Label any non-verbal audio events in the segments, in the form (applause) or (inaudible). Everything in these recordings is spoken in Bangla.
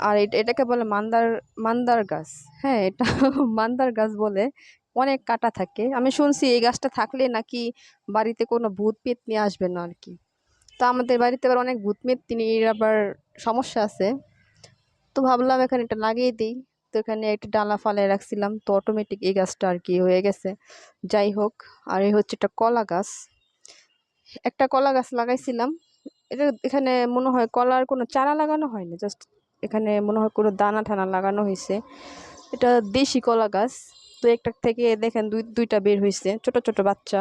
আর এটা, এটাকে বলে মান্দার মান্দার গাছ। হ্যাঁ এটা (laughs) মান্দার গাছ বলে অনেক কাটা থাকে। আমি শুনছি এই গাছটা থাকলে নাকি বাড়িতে কোনো ভূত পেতনি আসবে না আর কি। তো আমাদের বাড়িতে আবার অনেক ভূত পেতনির আবার সমস্যা আছে। তো ভাবলাম এখানে এটা লাগিয়ে দিই। তো এখানে একটা ডালা ফালায় রাখছিলাম। তো অটোমেটিক এই গাছটা আর কি হয়ে গেছে। যাই হোক, আর এই হচ্ছে একটা কলা গাছ। একটা কলা গাছ লাগাইছিলাম। এটা, এখানে মনে হয় কলার কোনো চারা লাগানো হয়নি, জাস্ট এখানে মনে হয় কোনো দানা ঠানা লাগানো হয়েছে এটা দেশি কলা গাছ। তো একটা থেকে দেখেন দুই, দুইটা বের হয়েছে ছোট ছোট বাচ্চা।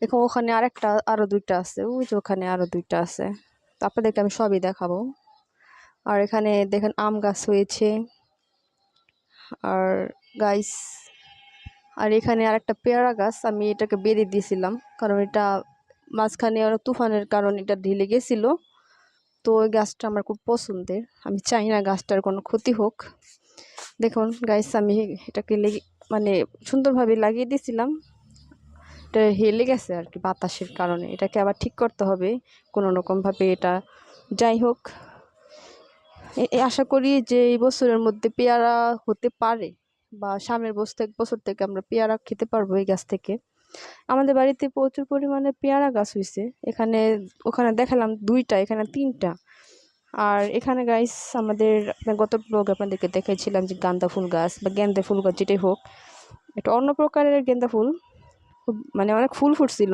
দেখো ওখানে আরেকটা আরও দুইটা আছে। ওই যে ওখানে আরও দুইটা আছে। তো আপনাদেরকে আমি সবই দেখাবো। আর এখানে দেখেন আম গাছ হয়েছে। আর গাইস, আর এখানে আরেকটা পেয়ারা গাছ। আমি এটাকে বেঁধে দিয়েছিলাম। কারণ এটা মাঝখানে অনেক তুফানের কারণে এটা ঢিলে গেছিল। তো ওই গাছটা আমার খুব পছন্দের। আমি চাই না গাছটার কোনো ক্ষতি হোক। দেখুন গাছ আমি এটাকে লেগে মানে সুন্দরভাবে লাগিয়ে দিয়েছিলাম। এটা হেলে গেছে আর কি বাতাসের কারণে। এটাকে আবার ঠিক করতে হবে। কোনো রকমভাবে এটা যাই হোক। আশা করি যে এই বছরের মধ্যে পেয়ারা হতে পারে বা সামনের বছর থেকে বছর থেকে আমরা পেয়ারা খেতে পারব এই গাছ থেকে। আমাদের বাড়িতে প্রচুর পরিমাণে পেয়ারা গাছ হয়েছে এখানে, ওখানে দেখালাম দুইটা, এখানে তিনটা। আর এখানে গাইস আমাদের গত ব্লগ আপনাদেরকে দেখেছিলাম যে গাঁদা ফুল গাছ বা গেন্দা ফুল গাছ যেটাই হোক একটা অন্য প্রকারের গেন্দা ফুল মানে অনেক ফুল ফুটছিল।